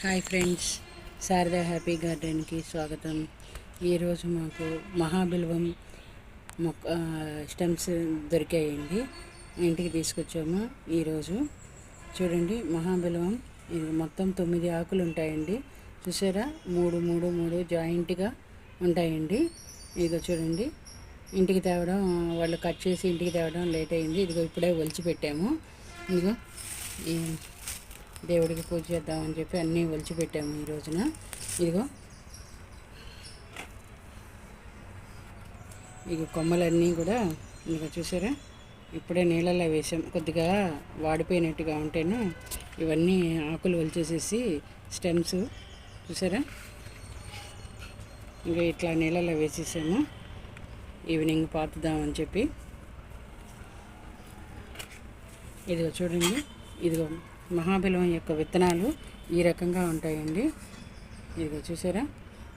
Hi friends Sharada happy గార్డెన్కి స్వాగతం. ఈరోజు మాకు మహాబిల్వం మొక్క స్టెమ్స్ దొరికాయండి. ఇంటికి తీసుకొచ్చాము ఈరోజు. చూడండి మహాబిల్వం ఇది మొత్తం తొమ్మిది ఆకులు ఉంటాయండి. చూసారా? మూడు మూడు మూడు జాయింట్గా ఉంటాయండి. ఇదిగో చూడండి ఇంటికి తేవడం వాళ్ళు కట్ చేసి ఇంటికి తేవడం లేట్ అయింది. ఇదిగో ఇప్పుడే ఒలిచి పెట్టాము. ఇదిగో దేవుడికి పూజ చేద్దామని చెప్పి అన్నీ ఒలిచిపెట్టాము ఈ రోజున. ఇదిగో. ఇక కొమ్మలన్నీ కూడా ఇక చూసారా? ఇప్పుడే నీళ్ళల్లో వేసాం. కొద్దిగా వాడిపోయినట్టుగా ఉంటేనే ఇవన్నీ ఆకులు ఒలిచేసేసి స్టెమ్స్ చూసారా? ఇంకా ఇట్లా నీళ్ళల్లో వేసేసాము. ఈవినింగ్ పాతుదామని చెప్పి. ఇదిగో చూడండి. ఇదిగో మహాబిలం యొక్క విత్తనాలు ఈ రకంగా ఉంటాయండి. ఇదిగో చూసారా?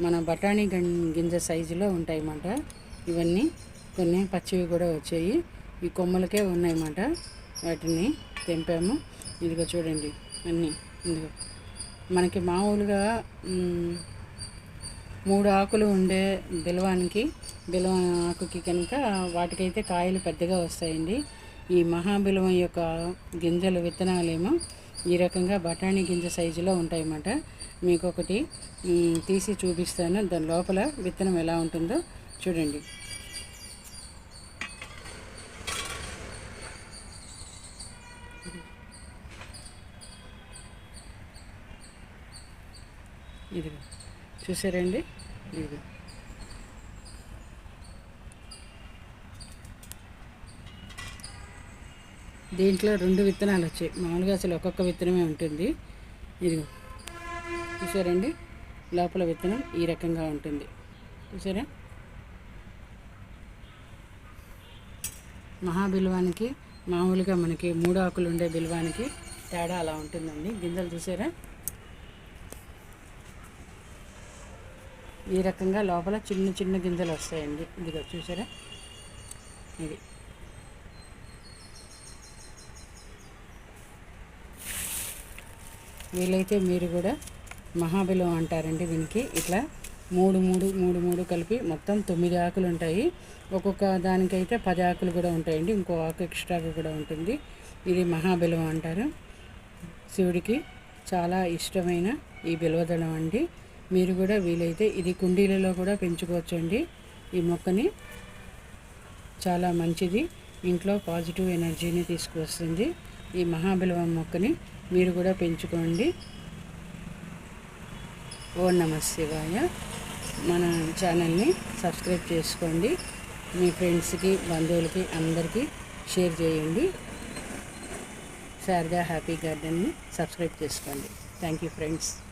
మన బఠానీ గింజ సైజులో ఉంటాయన్నమాట. ఇవన్నీ కొన్ని పచ్చివి కూడా వచ్చాయి. ఈ కొమ్మలకే ఉన్నాయన్నమాట. వాటిని తెంపాము. ఇదిగో చూడండి. అన్నీ ఇదిగో. మనకి మామూలుగా మూడు ఆకులు ఉండే బిలవానికి బిలవ ఆకుకి కనుక వాటికైతే కాయలు పెద్దగా వస్తాయండి. ఈ మహాబిలవం యొక్క గింజలు విత్తనాలేమో ఈ రకంగా బఠానీ గింజ సైజులో ఉంటాయన్నమాట. మీకు ఒకటి తీసి చూపిస్తాను. దాని లోపల విత్తనం ఎలా ఉంటుందో చూడండి. ఇది చూసారండి? ఇది దీంట్లో రెండు విత్తనాలు వచ్చాయి. మామూలుగా అసలు ఒక్కొక్క విత్తనమే ఉంటుంది. ఇది చూసారండి? లోపల విత్తనం ఈ రకంగా ఉంటుంది. చూసారా? మహాబిల్వానికి మామూలుగా మనకి మూడు ఆకులు ఉండే బిల్వానికి తేడా అలా ఉంటుందండి. గింజలు చూసారా? ఈ రకంగా లోపల చిన్న చిన్న గింజలు వస్తాయండి. ఇదిగో చూసారా? ఇది. వీలైతే మీరు కూడా మహాబిలం అంటారండి దీనికి. ఇట్లా మూడు మూడు మూడు మూడు కలిపి మొత్తం తొమ్మిది ఆకులు ఉంటాయి. ఒక్కొక్క దానికైతే పది ఆకులు కూడా ఉంటాయండి. ఇంకో ఆకు ఎక్స్ట్రాగా కూడా ఉంటుంది. ఇది మహాబిలం అంటారు. శివుడికి చాలా ఇష్టమైన ఈ బిలవదళం అండి. మీరు కూడా వీలైతే ఇది కుండీలలో కూడా పెంచుకోవచ్చండి. ఈ మొక్కని చాలా మంచిది. ఇంట్లో పాజిటివ్ ఎనర్జీని తీసుకువస్తుంది. ఈ మహాబిలవం మొక్కని మీరు కూడా పెంచుకోండి. ఓ నమ శివాయ. మన ఛానల్ని సబ్స్క్రైబ్ చేసుకోండి. మీ ఫ్రెండ్స్కి బంధువులకి అందరికీ షేర్ చేయండి. శారదా హ్యాపీ గార్డెన్ని సబ్స్క్రైబ్ చేసుకోండి. Thank you friends.